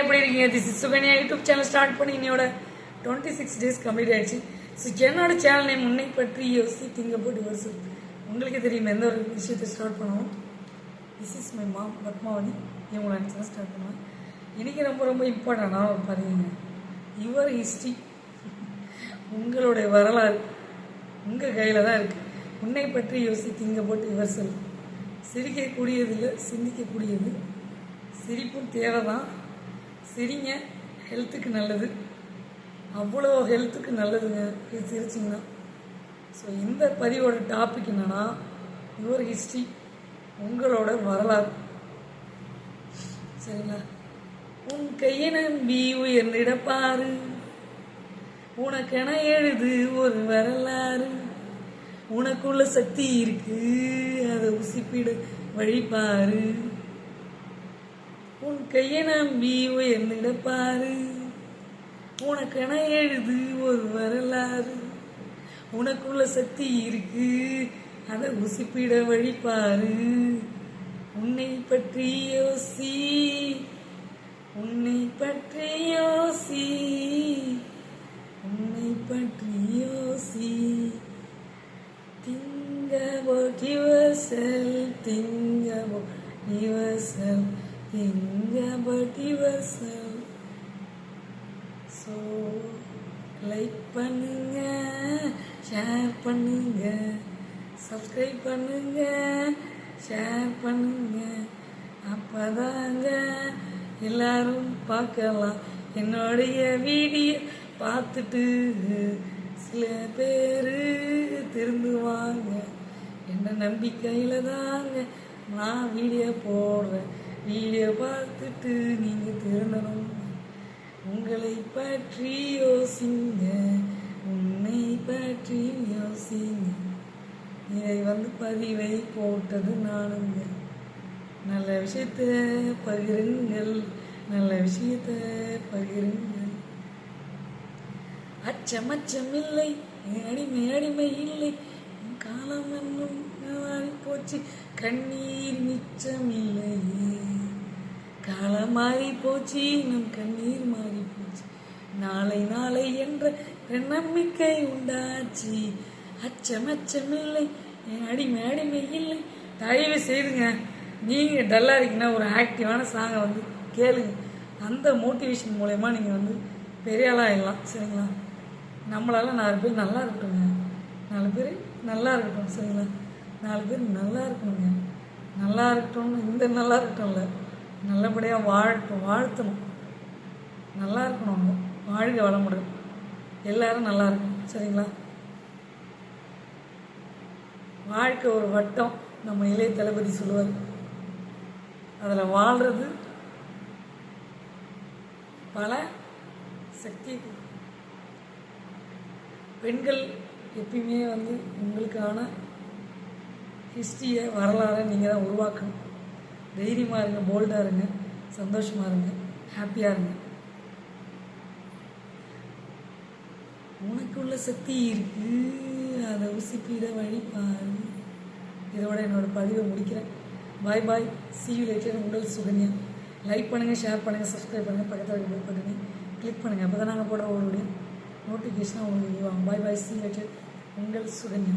எப்படி இருக்கீங்க? This is Sukanya YouTube channel start பண்ணி இன்னையோட டுவெண்ட்டி சிக்ஸ் டேஸ் கம்ப்ளீட் ஆயிடுச்சு. ஸோ என்னோட சேனல் நேம் உன்னை பற்றி யோசி திங்க போட்டு வருஷம் உங்களுக்கே தெரியும் எந்த ஒரு விஷயத்தை ஸ்டார்ட் பண்ணுவோம்? This is my mom Padmavathi. இவங்களை நினச்சி ஸ்டார்ட் பண்ணுவேன். இன்றைக்கி ரொம்ப ரொம்ப இம்பார்ட்டண்டாக பாருங்க. யுவர் ஹிஸ்ட்ரி உங்களுடைய வரலாறு உங்கள் கையில் தான் இருக்குது உன்னை பற்றி யோசி திங்க போட்டு இவர் சொல். சிரிக்கக்கூடியது இல்லை சிந்திக்கக்கூடியது. சிரிப்பும் தேவை தான் சிரிங்க. ஹெல்த்துக்கு நல்லது. அவ்வளோ ஹெல்த்துக்கு நல்லதுங்க. இது சிரிச்சிங்கன்னா. ஸோ இந்த பதிவோட டாபிக் என்னன்னா யுவர் ஹிஸ்ட்ரி உங்களோட வரலாறு. சரிங்களா? உன் கையை நம்பி உயர்ந்திடப்பாரு உனக்கென எழுது ஒரு வரலாறு. உனக்குள்ள சக்தி இருக்கு. அதை உசிப்பிட வழிபாரு உன் கையை நம்பி உயர்ந்திட பாரு. உனக்கென எழுது ஒரு வரலாறு. உனக்குள்ள சக்தி இருக்கு அதை உசிப்பிட வழிபாரு உன்னை பற்றி யோசி உன்னை பற்றி யோசி உன்னை பற்றி யோசி. திங்க about yourself, think about yourself, think about yourself. Like பண்ணுங்க ஷேர் பண்ணுங்க சப்ஸ்கிரைப் பண்ணுங்க ஷேர் பண்ணுங்க. அப்பதாங்க எல்லாரும் பார்க்கலாம். என்னுடைய வீடியோ பார்த்துட்டு சில பேர் திருந்துவாங்க. என்ன நம்பிக்கையில் தாங்க நான் வீடியோ போடுறேன் பார்த்துட்டு நீங்கள் திருந்தணும் உங்களை பற்றி யோசிங்க. உன்னை பற்றி யோசிங்க. இதை வந்து பதிவை போட்டது நானுங்க. நல்ல விஷயத்த பகிருங்கள். நல்ல விஷயத்த பகிருங்கள். அச்சமச்சம் இல்லை அடிமை அடிமை இல்லை. காலம் என்னும் போச்சு. கண்ணீர் மிச்சம் இல்லை மாறி போச்சு நம் கண்ணீர் மாறி போச்சு நாளை நாளை என்ற நம்பிக்கை உண்டாச்சு. அச்சம் அச்சம் இல்லை. அடிமை அடிமை இல்லை. தயவு செய்துங்க. நீங்கள் டல்லாக இருக்கீங்கன்னா ஒரு ஆக்டிவான சாங்கை வந்து கேளுங்க. அந்த மோட்டிவேஷன் மூலயமா நீங்கள் வந்து பெரிய ஆளாக ஆயிடலாம். சரிங்களா? நம்மளால நாலு பேர் நல்லா இருக்கட்டுங்க நாலு பேர் நல்லா இருக்கட்டும். சரிங்களா? நாலு பேர் நல்லா இருக்கணுங்க. நல்லா இருக்கட்டும் இந்த நல்லா இருக்கட்டும்ல. நல்லபடியாக வாழட்டும் வாழ்த்தணும். நல்லா இருக்கணும் வாழ்க வளமுடன். எல்லாரும் நல்லா இருக்கணும். சரிங்களா? வாழ்க்கை ஒரு வட்டம் நம்ம இளைய தளபதி சொல்லுவார். அதில் வாழ்கிறது பல சக்தி. பெண்கள் எப்பயுமே வந்து உங்களுக்கான ஹிஸ்ட்ரியை வரலாறை நீங்கள் தான் உருவாக்கணும். தைரியமாக இருங்க போல்டாக இருங்க சந்தோஷமாக இருங்க ஹாப்பியாக இருங்க. உனக்குள்ள சக்தி இருக்கு. அதை உசிப்பிட வழிபாரு இதோட என்னோட பதிவை முடிக்கிறேன். பாய் பாய் சியூ லேட்டர் உங்கள் சுகன்யா. லைக் பண்ணுங்கள் ஷேர் பண்ணுங்கள் சப்ஸ்கிரைப் பண்ணுங்கள் பக்கத்தில் பெல் பண்ணுங்கள் கிளிக் பண்ணுங்கள் அப்போ தான் நாங்கள் போடுற ஒரு நோட்டிஃபிகேஷனாக உங்களுக்கு பாய் பாய் சி லேட்டர் உங்கள் சுகன்யா.